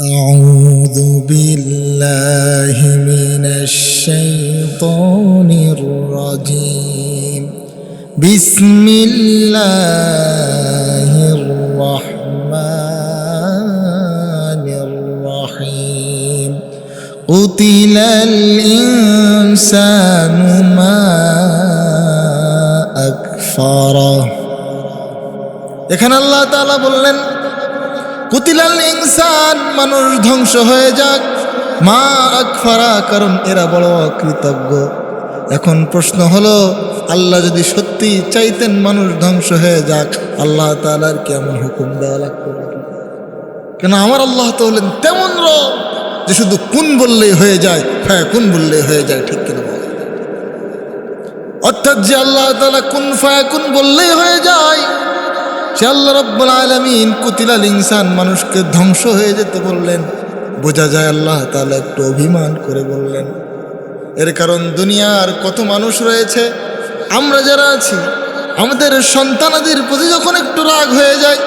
أعوذ بالله من الشيطان الرجيم بسم الله الرحمن الرحيم قتل الإنسان ما أكفره এখানে আল্লাহ তাআলা বললেন কুতিলাল ইনসান, মানুষ ধ্বংস হয়ে যাক। মা আকফারা, কারণ এরা বড় অকৃতজ্ঞ। এখন প্রশ্ন হলো, আল্লাহ যদি সত্যি চাইতেন মানুষ ধ্বংস হয়ে যাক, আল্লাহ তালার কেমন হুকুম দেওয়া নাকি? কেন আমার আল্লাহ তো হলেন তেমন র যে শুধু কোন বললেই হয়ে যায় হ্যাঁ কোন বললেই হয়ে যায়, ঠিক কিনা অর্থাৎ যে আল্লাহ তালা কোন ফায়া কোন বললেই হয়ে যায় সে আল্লাহ রব্বুল আলমিন কুতিলাল ইনসান মানুষকে ধ্বংস হয়ে যেতে বললেন। বোঝা যায় আল্লাহ তাহলে একটু অভিমান করে বললেন। এর কারণ দুনিয়ার কত মানুষ রয়েছে, আমরা যারা আছি, আমাদের সন্তানাদের প্রতি যখন একটু রাগ হয়ে যায়,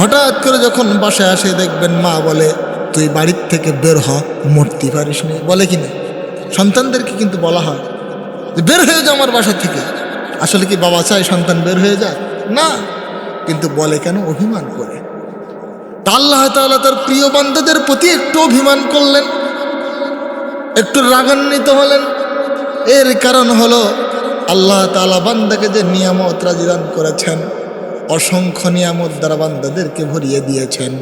হঠাৎ করে যখন বাসায় আসে দেখবেন মা বলে, তুই বাড়ির থেকে বের হ, মরতে পারিস নি। বলে কি না? সন্তানদেরকে কিন্তু বলা হয় যে, বের হয়ে যাও আমার বাসা থেকে। আসলে কি বাবা চায় সন্তান বের হয়ে যায় না। কিন্তু বলে কেন অভিমান করে? আল্লাহ তাআলা তার প্রিয় বান্দাদের প্রতি একটু অভিমান করলেন, একটু রাগান্বিত হলেন। এর কারণ হলো আল্লাহ তাআলা বান্দাকে যে নিয়ামত রাজিদান করেছেন, অসংখ্য নিয়ামত দ্বারা বান্দাদেরকে ভরিয়ে দিয়েছেন।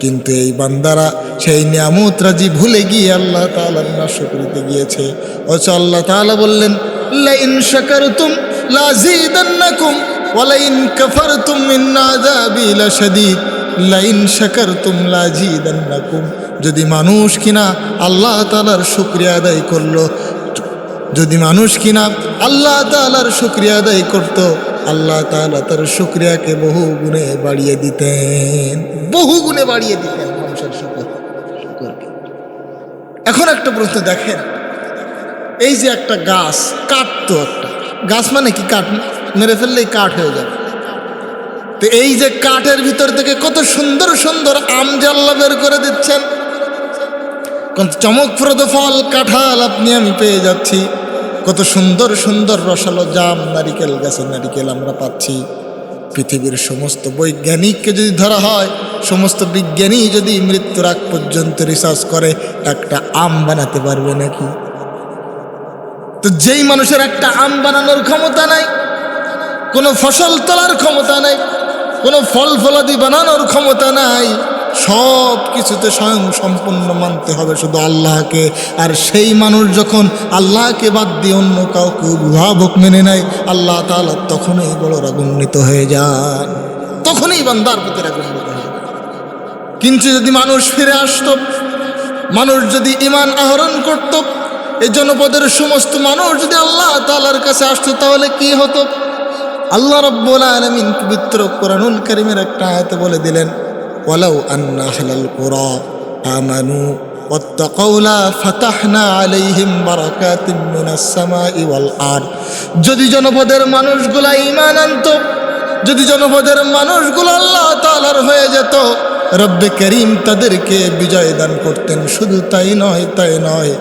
কিন্তু এই বান্দারা সেই নিয়ামত রাজি ভুলে গিয়ে আল্লাহ তাআলার নাশ করিতে গিয়েছে। অথচ আল্লাহ তাআলা বললেন, লাইন শাকারতুম লাযীদান্নাকুম ওয়ালাইন কাফারতুম মিন আযাবি লাশাদীদ, লাইন শাকারতুম লাযীদান্নাকুম যদি মানুষ কিনা আল্লাহ তাআলার শুক্রিয়া আদায় করল, যদি মানুষ কিনা আল্লাহ তাআলার শুকরিয়া আদায় করত, আল্লাহ তাআলা তার শুক্রিয়াকে বহু গুণে বাড়িয়ে দিতেন। বহু গুণে বাড়িয়ে দিতেন মানুষের শুকর এখন একটা প্রশ্ন দেখেন। এই যে একটা গাছ কাটতো একটা। গাছ মানে কি কাঠ মেরে ফেললেই কাঠ হয়ে যাবে। তো এই যে কাঠের ভিতর থেকে কত সুন্দর সুন্দর আম আল্লাহ বের করে দিচ্ছেন। চমকপ্রদ ফল, কাঁঠাল আপনি আমি পেয়ে যাচ্ছি। কত সুন্দর সুন্দর রসালো জাম নারিকেল গাছের নারিকেল আমরা পাচ্ছি। পৃথিবীর সমস্ত বৈজ্ঞানিককে যদি ধরা হয়, সমস্ত বিজ্ঞানী যদি মৃত্যুর আগ পর্যন্ত রিসার্চ করে, একটা আম বানাতে পারবে নাকি? তো যেই মানুষের একটা আম বানানোর ক্ষমতা নাই কোনো ফসল তোলার ক্ষমতা নাই, কোনো ফল ফলাদি বানানোর ক্ষমতা নাই। সব কিছুতে স্বয়ং সম্পূর্ণ মানতে হবে শুধু আল্লাহকে। আর সেই মানুষ যখন আল্লাহকে বাদ দিয়ে অন্য কাউকে অভিভাবক মেনে নেয়, আল্লাহ তাআলা তখনই বড় রাগান্বিত হয়ে যান। তখনই বান্দার প্রতি রাগান্বিত হয়ে কিন্তু যদি মানুষ ফিরে আসতো, মানুষ যদি ইমান আহরণ করত, এই জনপদের সমস্ত মানুষ যদি আল্লাহ তাআলার কাছে আসতো, তাহলে কি হতো? আল্লাহ রব্বুল আলমিন পবিত্র কোরআনুল কারীমের একটা আয়াতে বলে দিলেন, ওয়ালাউ আন্না আহলাল কুরা আমানু আলাইহিম যদি জনপদের মানুষগুলা ঈমান আনতো, যদি জনপদের মানুষগুলো আল্লাহ তাআলার হয়ে যেত, রব্বে করিম তাদেরকে বিজয় দান করতেন। শুধু তাই নয় তাই নয়,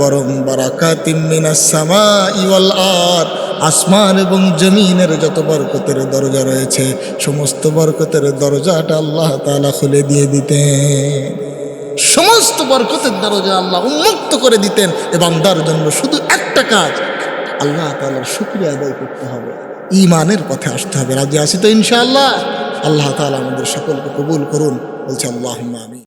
বরং বারাকাতিম মিনাস সামাই ওয়াল আসমান এবং জমিনের যত বরকতের দরজা রয়েছে, সমস্ত বরকতের দরজাটা আল্লাহ তাআলা খুলে দিয়ে দিতেন। সমস্ত বরকতের দরজা আল্লাহ উন্মুক্ত করে দিতেন এবং তার জন্য শুধু একটা কাজ, আল্লাহ তাআলার শুক্রিয়া আদায় করতে হবে। ইমানের পথে আসতে হবে। রাজি আছি তো ইনশাআল্লাহ? আল্লাহ তাআলা আমাদের সকলকে কবুল করুন। বলছে আল্লাহ আমি